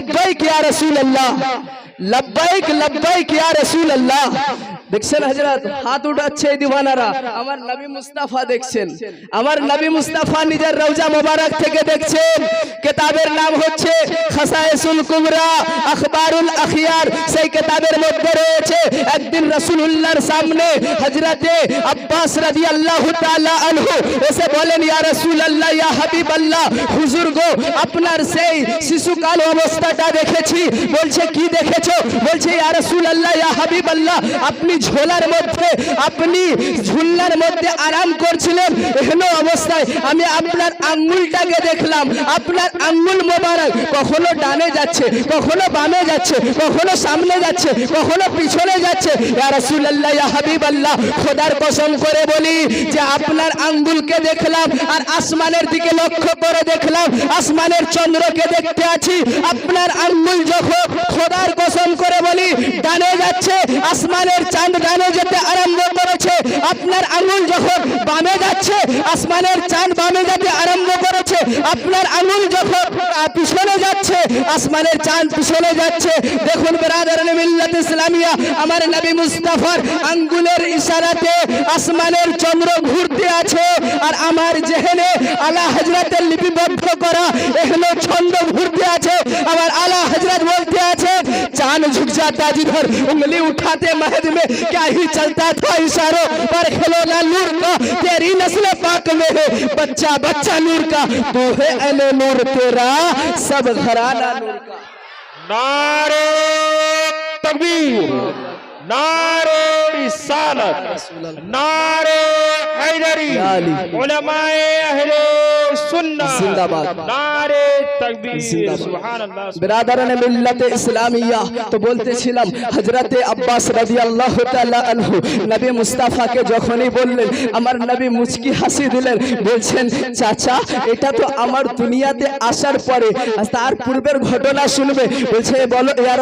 لبائک یا رسول اللہ لبائک لبائک یا رسول اللہ দেখছেন হযরত? হাত উঠাচ্ছে এই দিওয়ানারা। আমার নবী মুস্তাফা দেখছেন। আমার নবী মুস্তাফা নিজের রওজা মোবারক থেকে দেখছেন। কিতাবের নাম হচ্ছে খাসায়েসুল কুবরা, আখবারুল আখিয়ার। সেই কিতাবের মধ্যে রয়েছে, একদিন রাসূলুল্লাহর সামনে হযরতে আব্বাস রাদিয়াল্লাহু তাআলা আনহু এসে বলেন, ইয়া রাসূলুল্লাহ, ইয়া হাবিবাল্লাহ, হুজুর গো, আপনার সেই শিশুকাল অবস্থাটা দেখেছি। বলছে, কি দেখেছ? বলছে, ইয়া রাসূলুল্লাহ, ইয়া হাবিবাল্লাহ, আপনি ঝোলার মধ্যে আপনি ঝুল্লার মধ্যে আরাম করছিলেন। এখনও অবস্থায় আমি আপনার আঙ্গুলটাকে দেখলাম। আপনার আঙ্গুল মোবারক কখনো ডানে যাচ্ছে, কখনো বামে যাচ্ছে, কখনো সামনে যাচ্ছে, কখনো পিছনে যাচ্ছে। হাবিবাল্লাহ, খোদার কসম করে বলি যে আপনার আঙ্গুলকে দেখলাম আর আসমানের দিকে লক্ষ্য করে দেখলাম, আসমানের চন্দ্রকে দেখতে আছি। আপনার আঙ্গুল যখন খোদার কসম করে বলি ডানে যাচ্ছে, আসমানের চাঁদ ডানে যেতে আরম্ভ করেছে। আপনার আঙ্গুল যখন বামে যাচ্ছে আসমানের চাঁদ বামে যেতে আরম্ভ করেছে, আপনার আঙুল যখন পিছনে যাচ্ছে, আসমানের চাঁদ পিছনে যাচ্ছে, দেখুন বেরাদার মিল্লাত ইসলামিয়া, আমার নবী মুস্তাফার আঙ্গুলের ইশারাতে আসমানের চন্দ্র ঘুরতে আছে, আর আমার জেহেনে আলা হজরতের লিপিবদ্ধ করা এখনও ছন্দ کان جھک جاتا جدھر انگلی اٹھاتے مہد میں کیا ہی چلتا تھا اشاروں پر؟ کھلونا نور کا تیری نسل پاک میں ہے۔ بچہ بچہ نور کا تو ہے این نور تیرا سب گھرانا نور کا۔ نار تکبیر نار رسالت نار حیدری علماء اہل সুন্নাহ। মিল্লাতে ইসলামিয়া তো বলতেছিলাম আব্বাস আনহু নবী মুস্তাফাকে যখনই বললেন আমার নবী মুচকি হাসি দিলেন বলছেন চাচা এটা তো আমার দুনিয়াতে আসার পরে তার পূর্বের ঘটনা শুনবে। বলছে বলো ইয়া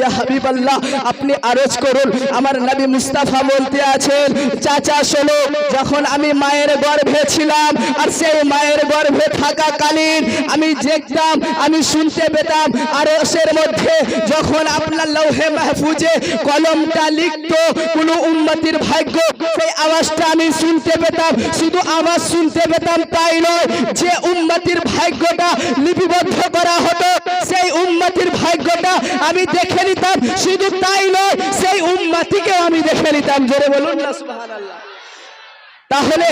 ইয়া হাবিবাল্লাহ আপনি আরজ করুন। আমার নবী মুস্তাফা বলতে আছেন চাচা শোনো যখন আমি মায়ের গর্ভে ছিলাম আর সেই মায়ের গর্ভে থাকাকালীন আমি দেখতাম, আমি শুনতে পেতাম আর সের মধ্যে যখন আপনার লৌহে মাহফুজে কলমটা লিখত কোন উম্মতির ভাগ্য, সেই আওয়াজটা আমি শুনতে পেতাম, শুধু আওয়াজ শুনতে পেতাম তাই নয়, যে উম্মতির ভাগ্যটা লিপিবদ্ধ করা হতো, সেই উম্মতির ভাগ্যটা আমি দেখে নিতাম, শুধু তাই নয়, সেই উম্মতিকেও আমি দেখে নিতাম। জোরে বলুন না, সুবহানাল্লাহ। তাহলে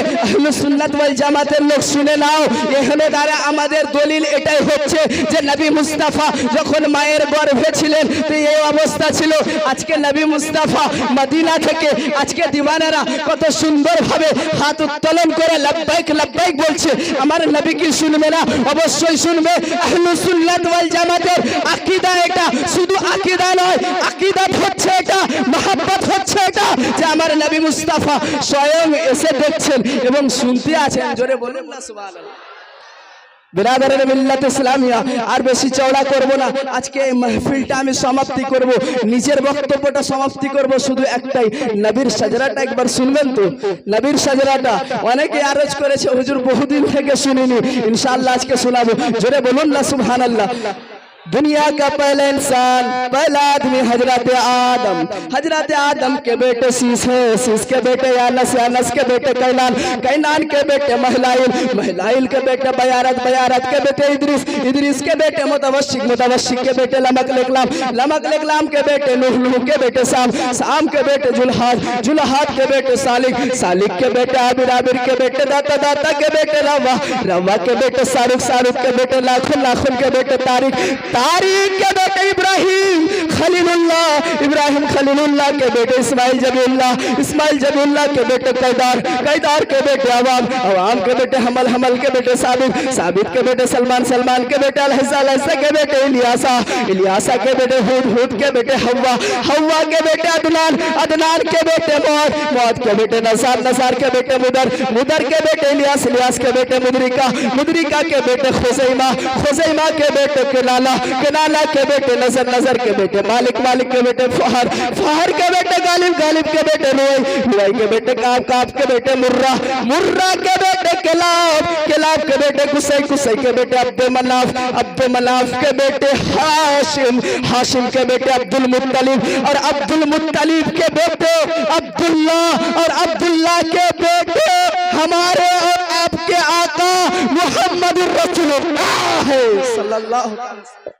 জামাতের লোক শুনে নাও, এখানে দ্বারা আমাদের দলিল এটাই হচ্ছে যে নবী মুস্তাফা যখন মায়ের গর্ভে ছিলেন, তো এই অবস্থা ছিল। আজকে নবী মুস্তাফা মদিনা থেকে, আজকে দিওয়ানারা কত সুন্দরভাবে হাত উত্তোলন করে লব্বাইক লব্বাইক বলছে। আমার নবী কি শুনবে না? অবশ্যই শুনবে। আহলে সুন্নাত ওয়াল জামাতের আকীদা এটা। শুধু আকীদা নয়, আকীদা হচ্ছে এটা, মহাব্বত হচ্ছে এটা যে আমার নবী মুস্তাফা স্বয়ং এসে দেখছেন এবং শুনতে আছেন, জোরে বলুন না, সুবহানাল্লাহ। ইসলামিয়া, আর বেশি চওড়া করব না। আজকে এই মাহফিলটা আমি সমাপ্তি করব, নিজের বক্তব্যটা সমাপ্তি করব শুধু একটাই, নবীর সাজরাটা একবার শুনবেন তো? নবীর সাজরাটা, অনেকে আরজ করেছে, হুজুর বহুদিন থেকে শুনিনি, ইনশাআল্লাহ আজকে শোনাবো। জোরে বলুন না, সুবহানাল্লাহ। دنیا کا پہلا انسان پہلا آدمی حضرت آدم حضرت آدم کے بیٹے سیس ہے سیس کے بیٹے یانس یانس کے بیٹے کینان کینان کے بیٹے محلائل محلائل کے بیٹے بیارت بیارت کے بیٹے ادریس ادریس کے بیٹے متوشک متوشک کے بیٹے لمک لکلام لمک لکلام کے بیٹے نوح نوح کے بیٹے سام سام کے بیٹے جلحاد جلحاد کے بیٹے سالک سالک کے بیٹے عابر عابر کے بیٹے داتا داتا کے بیٹے روہ روہ کے بیٹے سارک سارک کے بیٹے لاخن لاخن کے بیٹے تارک তারিখ ইব্রাহিম খলিলুল্লাহ ابراہیم خلیل اللہ کے بیٹے اسماعیل جبی اللہ اسماعیل جبی اللہ کے بیٹے قیدار قیدار کے بیٹے عوام عوام کے بیٹے حمل حمل کے بیٹے ثابت ثابت کے بیٹے سلمان سلمان کے بیٹے الحزہ الحزہ کے بیٹے الیاسا الیاسا کے بیٹے ہود ہود کے بیٹے ہوا ہوا کے بیٹے عدنان عدنان کے بیٹے موت موت کے بیٹے نصار نصار کے بیٹے مدر مدر کے بیٹے الیاس الیاس کے بیٹے مدرکہ مدرکہ کے بیٹے خوزیمہ خوزیمہ کے بیٹے کنالا کنالا کے بیٹے نظر نظر کے بیٹے مالک مالک کے بیٹے فو فہر فہر کے بیٹے غالب غالب کے بیٹے روئے روئے کے بیٹے کاب کاب کے بیٹے مرہ مرہ کے بیٹے کلاب کلاب کے بیٹے کسے کسے کے بیٹے عبد مناف عبد مناف کے بیٹے حاشم حاشم کے بیٹے عبد المطلب اور عبد المطلب کے بیٹے عبداللہ اور عبداللہ کے بیٹے ہمارے اور آپ کے آقا محمد الرسول اللہ ہے صلی اللہ علیہ وسلم